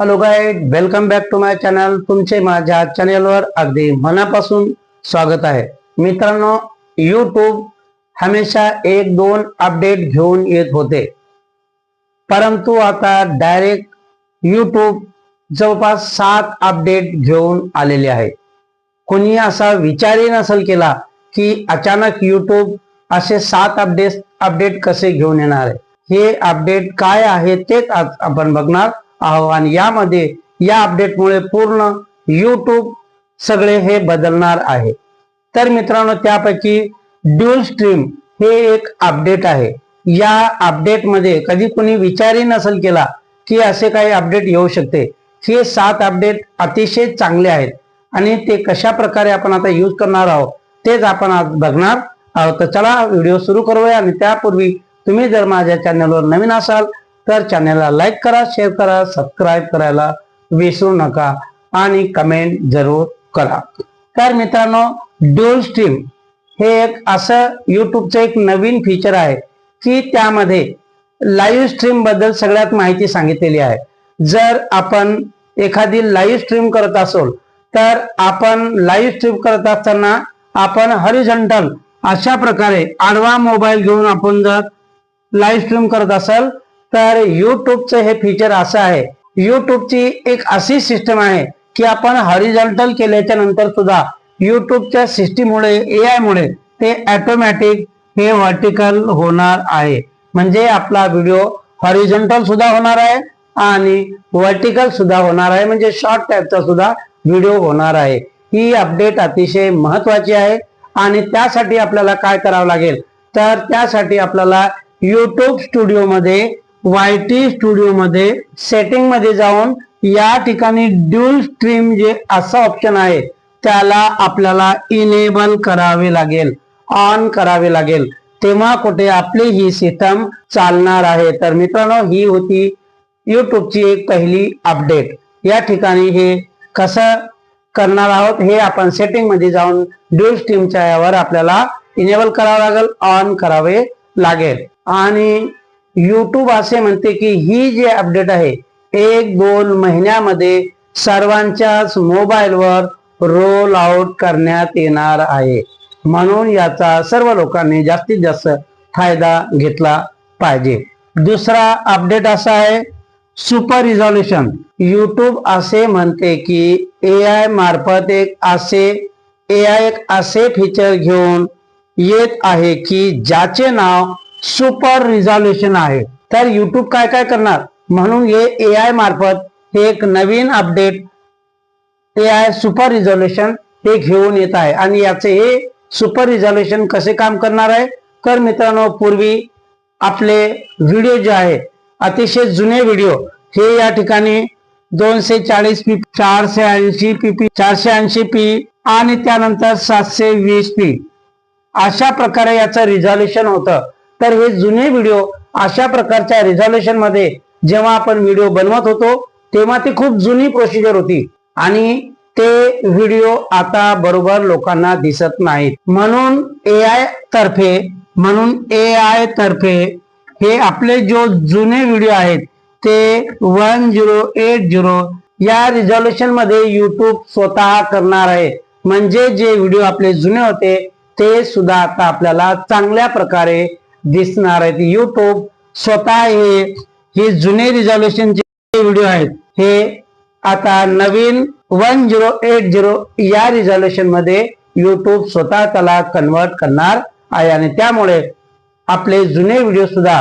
Hello guys welcome back to my channel तुमचे माझ्या चॅनलवर अगदी मनापासून स्वागत आहे. मित्रांनो यूट्यूब हमेशा एक दोन अपडेट घेऊन येत होते. परंतु आता डायरेक्ट यूट्यूब जवळपास सात अपडेट घेऊन आलेले आहे. कोणी असा विचारही नसेल केला की अचानक यूट्यूब असे सात अपडेट अपडेट कसे घेऊन येणार आहे? हे अपडेट काय आहे तेच आज आपण बघणार. आहो आणि यामध्ये या अपडेटमुळे पूर्ण यूट्यूब सगळे हे बदलणार आहे. तर मित्रांनो त्यापैकी ड्युल स्ट्रीम हे एक अपडेट आहे. या अपडेटमध्ये कधी कोणी विचारही नसेल केला की असे काही अपडेट येऊ शकते. हे सात अपडेट अतिशय चांगले आहेत. आणि ते कशा प्रकारे आपण आता यूज करणार आहोत तेच आपण आज बघणार आहोत. तर चला व्हिडिओ सुरू करूया. आणि त्यापूर्वी तुम्ही जर माझ्या चॅनलवर नवीन असाल तर चॅनलला लाईक करा शेअर करा सबस्क्राईब करायला विसरू नका आणि कमेंट जरूर करा. तर मित्रांनो ड्युअल स्ट्रीम हे एक असं युट्यूबचं एक नवीन फीचर आहे की त्यामध्ये लाईव्ह स्ट्रीमबद्दल सगळ्यात माहिती सांगितलेली आहे. जर आपण एखादी लाईव्ह स्ट्रीम करत असोल तर आपण लाईव्ह स्ट्रीम करत असताना आपण हरिझंटल अशा प्रकारे आडवा मोबाईल घेऊन आपण जर लाईव्ह स्ट्रीम करत असाल तर युट्यूबचं हे फीचर असं आहे. युट्यूबची एक अशी सिस्टम आहे की आपण हॉरिझॉन्टल केल्याच्यानंतर सुद्धा युट्यूबच्या सिस्टीममुळे ए आय मुळे ते ॲटोमॅटिक हे व्हर्टिकल होणार आहे. म्हणजे आपला व्हिडिओ हॉरिझॉन्टल सुद्धा होणार आहे आणि व्हर्टिकल सुद्धा होणार आहे. म्हणजे शॉर्ट टाईपचा सुद्धा व्हिडिओ होणार आहे. ही अपडेट अतिशय महत्वाची आहे आणि त्यासाठी आपल्याला काय करावं लागेल? तर त्यासाठी आपल्याला युट्यूब स्टुडिओमध्ये वाय टी स्टुडिओमध्ये सेटिंगमध्ये जाऊन या ठिकाणी ड्युल स्ट्रीम जे असं ऑप्शन आहे त्याला आपल्याला इनेबल करावे लागेल ऑन करावे लागेल. तेव्हा कुठे आपली ही सिस्टम चालणार आहे. तर मित्रांनो ही होती युट्यूबची एक पहिली अपडेट या ठिकाणी हे कसं करणार आहोत हे आपण सेटिंगमध्ये जाऊन ड्युल स्ट्रीमच्या यावर आपल्याला इनेबल करावं लागेल ऑन करावे लागेल. आणि यूट्यूब असे म्हणते की ही जी अपडेट आहे एक दोन महिन्यामध्ये सर्वांच्याच मोबाईलवर रोल आउट करण्यात येणार आहे. म्हणून याचा सर्व लोकांनी जास्तीत जास्त फायदा घेतला पाहिजे. दुसरा अपडेट असा आहे सुपर रिझॉल्युशन यूट्यूब असे म्हणते की ए आय मार्फत एक असे ए आय एक असे फीचर घेऊन येत आहे की ज्याचे नाव सुपर रिझॉल्युशन आहे. तर युट्यूब काय काय करणार? म्हणून हे ए आय मार्फत एक नवीन update A I super resolution हे घेऊन येत आहे. आणि याचे हे सुपर रिझॉल्युशन कसे काम करणार आहे? तर मित्रांनो पूर्वी आपले व्हिडिओ जे आहे अतिशय जुने व्हिडिओ हे या ठिकाणी दोनशे चाळीस पी चारशे ऐंशी पी पी चारशे ऐंशी पी आणि त्यानंतर सातशे वीस पी अशा प्रकारे याचं रिझॉल्युशन होतं. तर हे जुने व्हिडिओ अशा प्रकारच्या रिझॉल्युशनमध्ये जेव्हा आपण व्हिडिओ बनवत होतो तेव्हा ती खूप जुनी प्रोसिजर होती. आणि ते व्हिडिओ आता बरोबर लोकांना दिसत नाहीत. म्हणून ए आय तर्फे म्हणून ए आय तर्फे हे आपले जो जुने व्हिडिओ आहेत ते वन झिरो एट झिरो या रिझॉल्युशनमध्ये युट्यूब स्वतः करणार आहे. म्हणजे जे व्हिडिओ आपले जुने होते ते सुद्धा आता आपल्याला चांगल्या प्रकारे दिसणार आहेत. युट्यूब स्वतः हे हे जुने रिझॉल्युशनचे व्हिडिओ आहेत हे आता नवीन वन झिरो एट झिरो या रिझॉल्युशनमध्ये युट्यूब स्वतः त्याला कन्वर्ट करणार आहे. आणि त्यामुळे आपले जुने व्हिडिओ सुद्धा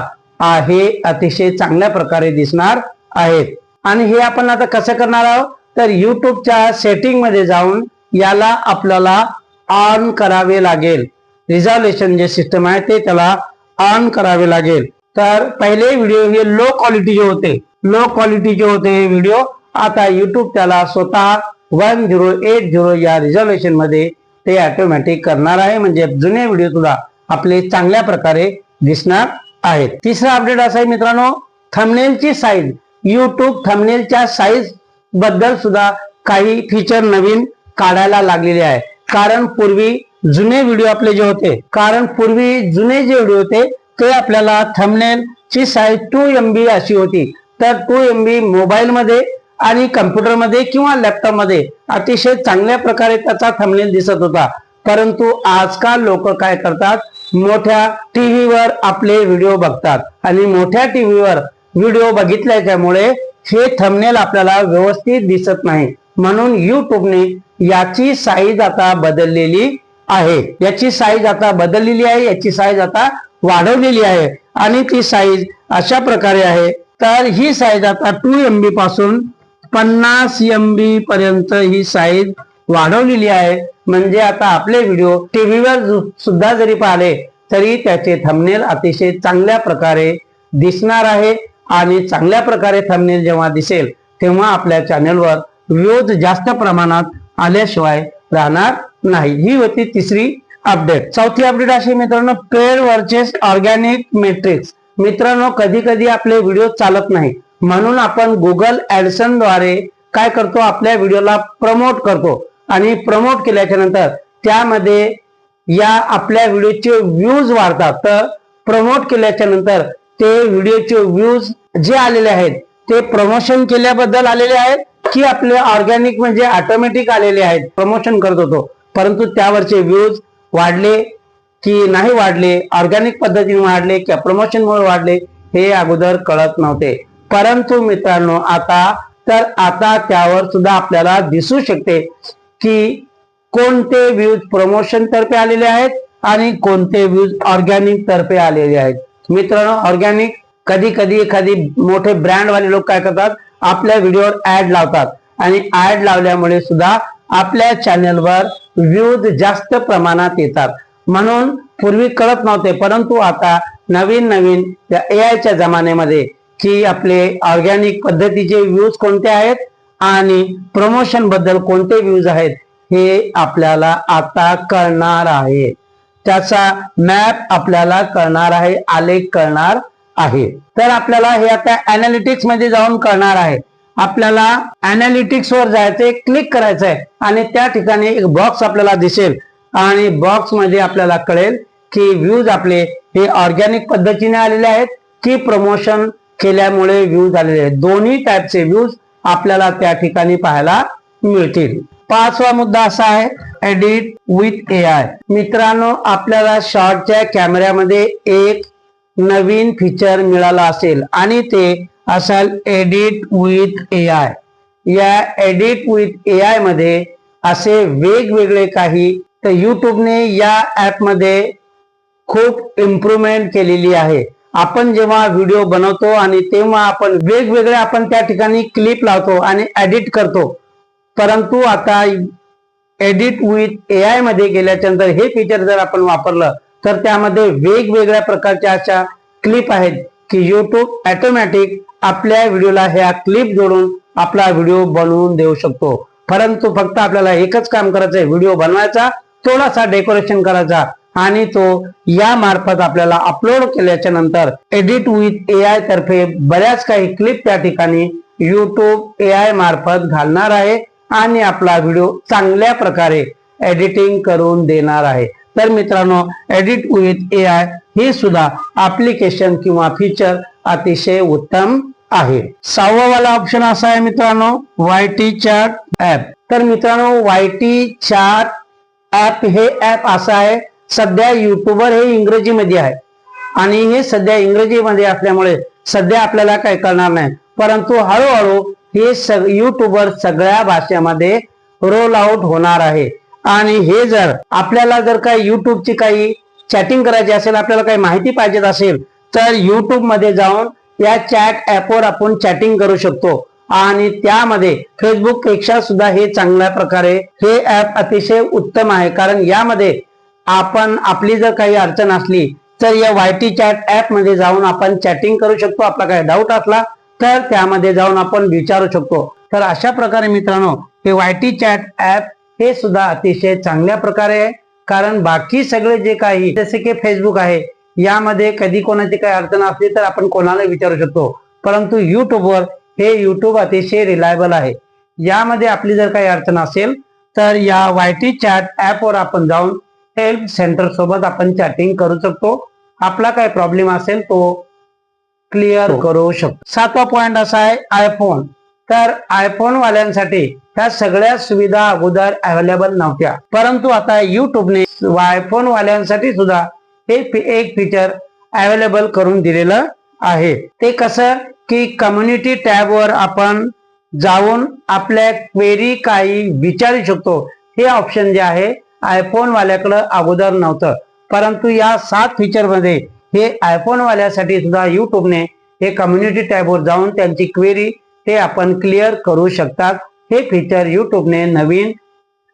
हे अतिशय चांगल्या प्रकारे दिसणार आहेत. आणि हे आपण आता कसं करणार आहोत? तर युट्यूबच्या सेटिंगमध्ये जाऊन याला आपल्याला ऑन करावे लागेल. रिझॉल्युशन जे सिस्टम आहे ते त्याला ऑन करावे लागेल. तर पहिले व्हिडिओ हे लो क्वालिटीचे होते. लो क्वालिटीचे होते हे व्हिडिओ आता युट्यूब त्याला स्वतः वन झिरो एट झिरो या रिझर्वेशनमध्ये ते ऑटोमॅटिक करणार आहे. म्हणजे जुने व्हिडिओ तुला आपले चांगल्या प्रकारे दिसणार आहेत. तिसरा अपडेट असा आहे मित्रांनो थमनेलची साईज युट्यूब थमनेलच्या साईजबद्दल सुद्धा काही फीचर नवीन काढायला लागलेले आहे. कारण पूर्वी जुने व्हिडिओ आपले जे होते कारण पूर्वी जुने जे व्हिडिओ होते ते आपल्याला थंबनेल ची साईज टू एम बी अशी होती. तर टू एम बी मोबाईलमध्ये आणि कम्प्युटरमध्ये किंवा लॅपटॉपमध्ये अतिशय चांगल्या प्रकारे त्याचा थंबनेल दिसत होता. परंतु आजकाल लोक काय करतात मोठ्या टीव्हीवर आपले व्हिडिओ बघतात. आणि मोठ्या टीव्हीवर व्हिडिओ बघितल्याच्यामुळे हे थंबनेल आपल्याला व्यवस्थित दिसत नाही. म्हणून युट्यूबने याची साईज आता बदललेली आहे. याची साईज आता बदललेली आहे याची साईज आता वाढवलेली आहे. आणि ती साईज अशा प्रकारे आहे. तर ही साईज आता टू एम बी पासून पन्नास एम बी पर्यंत ही साईज वाढवलेली आहे. म्हणजे आता आपले व्हिडिओ टीव्हीवर सुद्धा जरी पाहिले तरी त्याचे थंबनेल अतिशय चांगल्या प्रकारे दिसणार आहे. आणि चांगल्या प्रकारे थंबनेल जेव्हा दिसेल तेव्हा आपल्या चॅनेलवर व्ह्यूज जास्त प्रमाणात आल्याशिवाय राहणार नाही ही होती तिसरी अपडेट चौथी अपडेट अशी मित्रांनो पेड वर्चेस ऑर्गॅनिक मेट्रिक्स मित्रांनो कधी कधी आपले व्हिडिओ चालत नाही. म्हणून आपण गुगल ऍडसनद्वारे काय करतो? आपल्या व्हिडिओला प्रमोट करतो. आणि प्रमोट केल्याच्यानंतर त्यामध्ये या आपल्या व्हिडिओचे व्ह्यूज वाढतात. तर प्रमोट केल्याच्यानंतर ते व्हिडिओचे व्ह्यूज जे आलेले आहेत ते प्रमोशन केल्याबद्दल आलेले आहेत की आपले ऑर्गॅनिक म्हणजे ऑटोमॅटिक आलेले आहेत प्रमोशन करत होतो. परंतु त्यावरचे व्ह्यूज वाढले की नाही वाढले ऑर्गॅनिक पद्धतीने वाढले किंवा प्रमोशनमुळे वाढले हे अगोदर कळत नव्हते. परंतु मित्रांनो आता तर आता त्यावर सुद्धा आपल्याला दिसू शकते की कोणते व्ह्यूज प्रमोशन तर्फे आलेले आहेत आणि कोणते व्ह्यूज ऑर्गॅनिक तर्फे आलेले आहेत. मित्रांनो ऑर्गॅनिक कधी कधी एखादी मोठे ब्रँड वाले लोक काय करतात? आपल्या व्हिडिओवर ऍड लावतात. आणि ऍड लावल्यामुळे सुद्धा आपल्या चॅनलवर व्ह्यूज जास्त प्रमाणात येतात. म्हणून पूर्वी कळत नव्हते परंतु आता नवीन नवीन ए आयच्या जमान्यामध्ये की आपले ऑर्गॅनिक पद्धतीचे व्ह्यूज कोणते आहेत आणि प्रमोशनबद्दल कोणते व्ह्यूज आहेत हे आपल्याला आता कळणार आहे. त्याचा मॅप आपल्याला कळणार आहे आलेख कळणार आहे. तर आपल्याला हे आता अनालिटिक्समध्ये जाऊन कळणार आहे. आपल्याला अनालिटिक्स वर जायचंय क्लिक करायचं आहे आणि त्या ठिकाणी एक बॉक्स आपल्याला दिसेल. आणि बॉक्समध्ये आपल्याला कळेल की व्ह्यूज आपले हे ऑर्गॅनिक पद्धतीने आलेले आहेत की प्रमोशन केल्यामुळे व्ह्यूज आलेले आहेत. दोन्ही टाईपचे व्ह्यूज आपल्याला त्या ठिकाणी पाहायला मिळतील. पाचवा मुद्दा असा आहे एडिट विथ ए आय मित्रांनो आपल्याला शॉर्टच्या कॅमेऱ्यामध्ये एक नवीन फीचर मिळाला असेल आणि ते असाल एडिट विथ ए आय या एडिट विथ ए आयमध्ये असे वेगवेगळे काही तर युट्यूबने या ऍपमध्ये खूप इम्प्रुव्हमेंट केलेली आहे. आपण जेव्हा व्हिडिओ बनवतो आणि तेव्हा आपण वेगवेगळे आपण त्या ठिकाणी क्लिप लावतो आणि एडिट करतो. परंतु आता एडिट विथ ए आयमध्ये गेल्याच्यानंतर हे फीचर जर आपण वापरलं तर त्यामध्ये वेगवेगळ्या प्रकारच्या अशा क्लिप आहेत की युट्यूब ऑटोमॅटिक आपल्या व्हिडिओला ह्या क्लिप जोडून आपला व्हिडिओ बनवून देऊ शकतो. परंतु फक्त आपल्याला एकच काम करायचं आहे व्हिडिओ बनवायचा थोडासा डेकोरेशन करायचा आणि तो या मार्फत आपल्याला अपलोड केल्याच्यानंतर एडिट विथ ए आय तर्फे बऱ्याच काही क्लिप त्या ठिकाणी युट्यूब ए आय मार्फत घालणार आहे आणि आपला व्हिडिओ चांगल्या प्रकारे एडिटिंग करून देणार आहे. तर मित्रांनो एडिट विथ ए आय हे सुद्धा ऍप्लिकेशन किंवा फीचर अतिशय उत्तम आहे. सहावा वाला ऑप्शन असा आहे मित्रांनो वाय टी चॅट ऍप तर मित्रांनो वाय टी चॅट ऍप हे ऍप असं आहे सध्या युट्यूबर हे इंग्रजीमध्ये आहे. आणि हे सध्या इंग्रजीमध्ये असल्यामुळे सध्या आपल्याला काही कळणार नाही. परंतु हळूहळू हे सग युट्यूबर सगळ्या भाषेमध्ये रोल आउट होणार आहे. आणि हे जर आपल्याला जर काही युट्यूबची काही चॅटिंग करायची असेल आपल्याला काही माहिती पाहिजे असेल तर युट्यूबमध्ये जाऊन या चॅट ऍपवर आपण चॅटिंग करू शकतो. आणि त्यामध्ये फेसबुकपेक्षा सुद्धा हे चांगल्या प्रकारे हे ऍप अतिशय उत्तम आहे. कारण यामध्ये आपण आपली जर काही अडचण असली तर या वाय टी चॅट ऍपमध्ये जाऊन आपण चॅटिंग करू शकतो. आपला काही डाऊट असला तर त्यामध्ये जाऊन आपण विचारू शकतो. तर अशा प्रकारे मित्रांनो हे वाय टी चॅट ऍप हे सुद्धा अतिशय चांगल्या प्रकारे आहे कारण बाकी सगळे जे काही जसे की फेसबुक आहे यामध्ये कधी कोणाची काही अडचण असली तर आपण कोणाला विचारू शकतो. परंतु युट्यूबवर हे युट्यूब अतिशय रिलायबल आहे. यामध्ये आपली जर काही अडचण असेल तर या वाय टी चॅट ऍपवर आपण जाऊन हेल्प सेंटर सोबत आपण चॅटिंग करू शकतो. आपला काय प्रॉब्लेम असेल तो क्लिअर हो. करू शकतो. सातवा पॉइंट असा आहे आयफोन तर आयफोन वाल्यांसाठी ह्या सगळ्या सुविधा अगोदर अवेलेबल नव्हत्या. परंतु आता युट्यूबने आयफोन वाल्यांसाठी सुद्धा हे एक फीचर अवेलेबल करून दिलेलं आहे. ते कसं? की कम्युनिटी टॅबवर आपण जाऊन आपल्या क्वेरी काही विचारू शकतो. हे ऑप्शन जे आहे आयफोन वाल्याकडं अगोदर नव्हतं. परंतु या सात फीचरमध्ये हे आयफोन वाल्यासाठी सुद्धा युट्यूबने हे कम्युनिटी टॅबवर जाऊन त्यांची क्वेरी ते आपण क्लिअर करू शकतात. हे फीचर युट्यूबने नवीन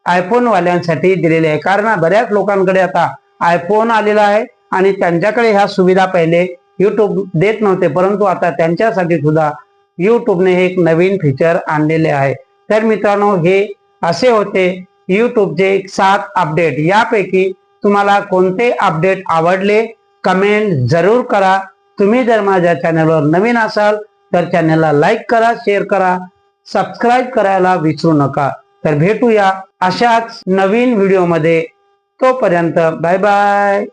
आयफोन वाल्यांसाठी दिलेले आहे. कारण बऱ्याच लोकांकडे आता आयफोन आलेला आहे आणि त्यांच्याकडे ह्या सुविधा पहिले यूट्यूब देत नव्हते. परंतु आता त्यांच्यासाठी सुद्धा यूट्यूबने एक नवीन फीचर आणलेले आहे. तर मित्रांनो हे असे होते यूट्यूबचे सात अपडेट यापैकी तुम्हाला कोणते अपडेट आवडले? कमेंट जरूर करा. तुम्ही जर माझ्या चॅनलवर नवीन असाल तर चॅनलला लाईक करा शेअर करा सबस्क्राईब करायला विसरू नका. तर भेटूया अशाच नवीन व्हिडिओमध्ये तोपर्यंत बाय बाय